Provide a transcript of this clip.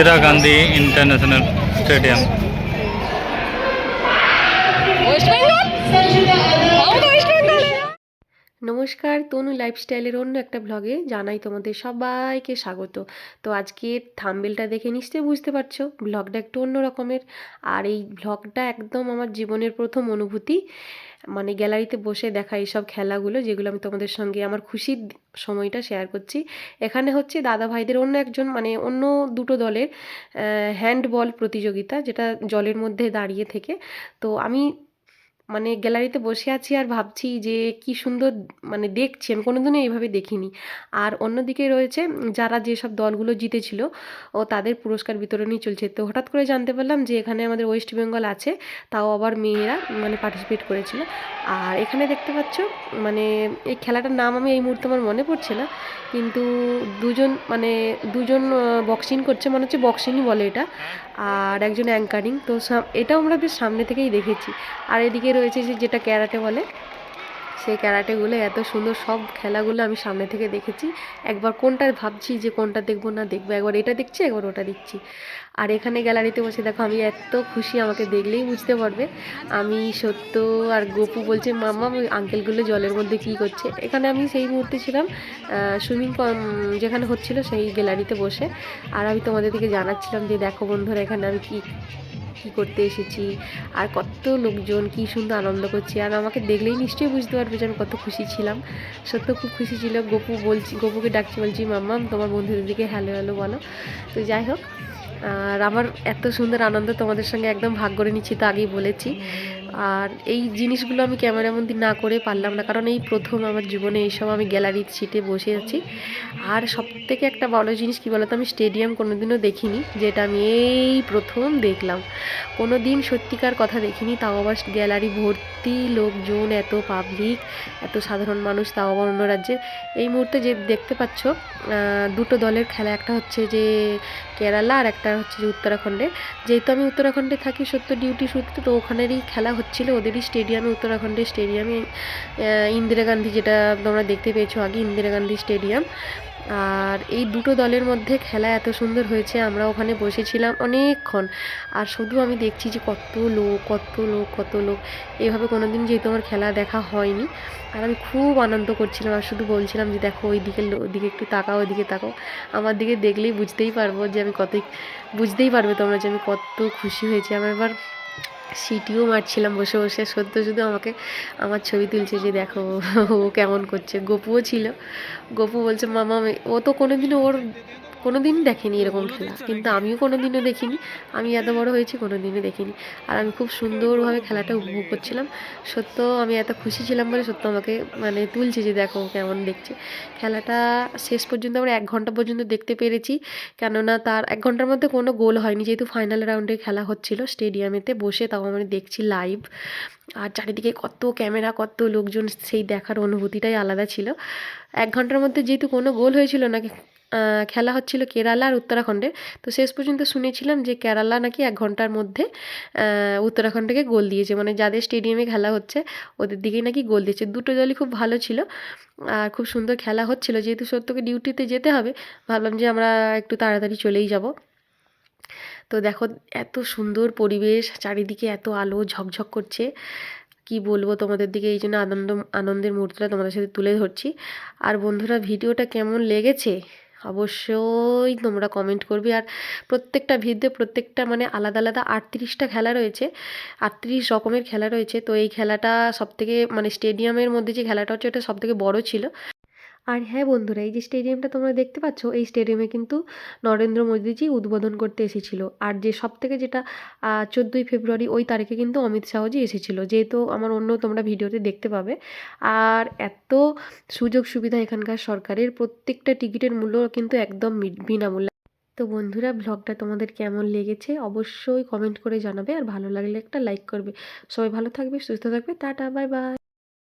Indira Gandhi International Stadium West Bengal আমাকে West বেঙ্গলে নমস্কার, তনু লাইফস্টাইলের অন্য একটা ব্লগে জানাই তোমাদের সবাইকে স্বাগত। তো আজকে থাম্বেলটা দেখে নিশ্চয়ই বুঝতে পারছ, ব্লগটা একটু অন্য রকমের। আর এই ব্লগটা একদম আমার জীবনের প্রথম অনুভূতি। মানে গ্যালারিতে বসে দেখা এইসব খেলাগুলো যেগুলো আমি তোমাদের সঙ্গে আমার খুশির সময়টা শেয়ার করছি। এখানে হচ্ছে দাদা ভাইদের অন্য একজন মানে অন্য দুটো দলের হ্যান্ডবল প্রতিযোগিতা যেটা জলের মধ্যে দাঁড়িয়ে থেকে। তো আমি মানে গ্যালারিতে বসে আছি আর ভাবছি যে কি সুন্দর মানে দেখছি। আমি কোনোদিনও এইভাবে দেখিনি। আর অন্যদিকে রয়েছে যারা যেসব দলগুলো জিতেছিল, ও তাদের পুরস্কার বিতরণী চলছে। তো হঠাৎ করে জানতে পারলাম যে এখানে আমাদের ওয়েস্ট বেঙ্গল আছে, তাও আবার মেয়েরা মানে পার্টিসিপেট করেছিল। আর এখানে দেখতে পাচ্ছ মানে এই খেলাটার নাম আমি এই মুহূর্তে আমার মনে পড়ছে না, কিন্তু দুজন মানে দুজন বক্সিং করছে, মনে হচ্ছে বক্সিংই বলে এটা। আর একজন অ্যাঙ্কারিং তো এটাও আমরা বেশ সামনে থেকেই দেখেছি। আর এদিকে রয়েছে যে, যেটা ক্যারাটে বলে। সেই ক্যারাটেগুলো এত সুন্দর সব খেলাগুলো আমি সামনে থেকে দেখেছি। একবার কোনটা ভাবছি যে, কোনটা দেখব না দেখব, একবার এটা দেখছি, একবার ওটা দেখছি। আর এখানে গ্যালারিতে বসে দেখো, আমি এত খুশি, আমাকে দেখলেই বুঝতে পারবে। আমি সত্য আর গোপু বলছে মামা আঙ্কেলগুলো জলের মধ্যে কী করছে? এখানে আমি সেই মুহূর্তে ছিলাম সুইমিং যেখানে হচ্ছিল সেই গ্যালারিতে বসে। আর আমি তোমাদের দিকে জানাচ্ছিলাম যে, দেখো বন্ধুরা, এখানে আমি কী কী করতে এসেছি? আর কত লোকজন, কি সুন্দর আনন্দ করছে। আর আমাকে দেখলেই নিশ্চয়ই বুঝতে পারবে যে আমি কত খুশি ছিলাম। সত্য খুব খুশি ছিল। গপু বলছি, গপুকে ডাকছি, বলছি মাম্মাম তোমার বন্ধুদের দিকে হ্যালো হ্যালো বলো। তো যাই হোক, আর আমার এত সুন্দর আনন্দ তোমাদের সঙ্গে একদম ভাগ করে নিচ্ছি, তো আগেই বলেছি। আর এই জিনিসগুলো আমি ক্যামেরাবন্দি না করে পারলাম না, কারণ এই প্রথম আমার জীবনে এইসব আমি গ্যালারির সিটে বসে আছি। আর সব থেকে একটা ভালো জিনিস কী বলতো, আমি স্টেডিয়াম কোনোদিনও দেখিনি, যেটা আমি এই প্রথম দেখলাম। কোনো দিন সত্যিকার কথা দেখিনি, তাও আবার গ্যালারি ভর্তি লোকজন, এত পাবলিক এত সাধারণ মানুষ তাও আবার অন্য রাজ্যে। এই মুহূর্তে যে দেখতে পাচ্ছ দুটো দলের খেলা, একটা হচ্ছে যে কেরালা আর একটা হচ্ছে যে উত্তরাখণ্ডে। যেহেতু আমি উত্তরাখণ্ডে থাকি, সত্য ডিউটি সূত্রে, তো ওখানেরই খেলা হচ্ছিল ওদেরই স্টেডিয়ামে, উত্তরাখণ্ডের স্টেডিয়ামে ইন্দিরা গান্ধী যেটা তোমরা দেখতে পেয়েছ আগে, ইন্দিরা গান্ধী স্টেডিয়াম। আর এই দুটো দলের মধ্যে খেলা এত সুন্দর হয়েছে, আমরা ওখানে বসেছিলাম অনেকক্ষণ। আর শুধু আমি দেখছি যে কত লোক কত লোক কত লোক। এভাবে কোনো দিন যেহেতু আমার খেলা দেখা হয়নি, আর আমি খুব আনন্দ করছিলাম। আর শুধু বলছিলাম যে, দেখো ওই দিকে ওইদিকে একটু তাকাও, ওইদিকে তাকাও। আমার দিকে দেখলেই বুঝতেই পারব যে আমি কত বুঝতেই পারবে তোমরা যে আমি কত খুশি হয়েছি। আমার এবার সিটিও মারছিলাম বসে বসে। সত্য শুধু আমাকে আমার ছবি তুলছে যে দেখো ও কেমন করছে। গপুও ছিল। গপু বলছে, মামা, ও তো কোনোদিনও ওর কোনো দিন দেখেনি এরকম খেলা। কিন্তু আমিও কোনো দিনও দেখিনি। আমি এত বড় হয়েছি কোনো দিনও দেখিনি। আর আমি খুব সুন্দরভাবে খেলাটা উপভোগ করছিলাম। সত্য, আমি এত খুশি ছিলাম বলে সত্য আমাকে মানে তুলছে যে দেখো কেমন দেখছে। খেলাটা শেষ পর্যন্ত আমরা এক ঘণ্টা পর্যন্ত দেখতে পেরেছি। কেননা তার, এক ঘণ্টার মধ্যে কোনো গোল হয়নি। যেহেতু ফাইনাল রাউন্ডে খেলা হচ্ছিল স্টেডিয়ামেতে বসে তাও আমি দেখছি লাইভ আর চারিদিকে কত ক্যামেরা কত লোকজন, সেই দেখার অনুভূতিটাই আলাদা ছিল। এক ঘণ্টার মধ্যে যেহেতু কোনো গোল হয়েছিল না খেলা হচ্ছিল কেরালা আর উত্তরাখণ্ডে। তো শেষ পর্যন্ত শুনেছিলাম যে কেরালা নাকি এক ঘণ্টার মধ্যে উত্তরাখণ্ডকে গোল দিয়েছে। মানে যাদের স্টেডিয়ামে খেলা হচ্ছে, ওদের দিকেই নাকি গোল দিয়েছে। দুটো দলই খুব ভালো ছিল আর খুব সুন্দর খেলা হচ্ছিল। যেহেতু সত্যকে ডিউটিতে যেতে হবে, ভাবলাম যে আমরা একটু তাড়াতাড়ি চলেই যাব। তো দেখো, এত সুন্দর পরিবেশ, চারিদিকে এত আলো, ঝকঝক করছে। কি বলব তোমাদের দিকে? এই জন্য আনন্দ, আনন্দের মুহূর্তটা তোমাদের সাথে তুলে ধরছি। আর বন্ধুরা, ভিডিওটা কেমন লেগেছে? অবশ্যই তোমরা কমেন্ট করবে। আর প্রত্যেকটা ভিডিও প্রত্যেকটা মানে আলাদা আলাদা আটত্রিশটা খেলা রয়েছে। আটত্রিশ রকমের খেলা রয়েছে। তো এই খেলাটা সবথেকে মানে স্টেডিয়ামের মধ্যে যে খেলাটা হচ্ছে, ওটা সবথেকে বড় ছিল। আর হ্যাঁ বন্ধুরা, এই যে স্টেডিয়ামটা তোমরা দেখতে পাচ্ছ, এই স্টেডিয়ামে কিন্তু নরেন্দ্র মোদীজি উদ্বোধন করতে এসেছিল। আর যে সব থেকে যেটা চোদ্দোই ফেব্রুয়ারি ওই তারিখে কিন্তু অমিত শাহজি এসেছিল। যেহেতু আমার অন্য তোমরা ভিডিওতে দেখতে পাবে। আর এত সুযোগ সুবিধা এখানকার সরকারের, প্রত্যেকটা টিকিটের মূল্য কিন্তু একদম বিনামূল্যে। তো বন্ধুরা, ব্লগটা তোমাদের কেমন লেগেছে অবশ্যই কমেন্ট করে জানাবে। আর ভালো লাগলে একটা লাইক করবে। সবাই ভালো থাকবে, সুস্থ থাকবে। Tata, bye bye.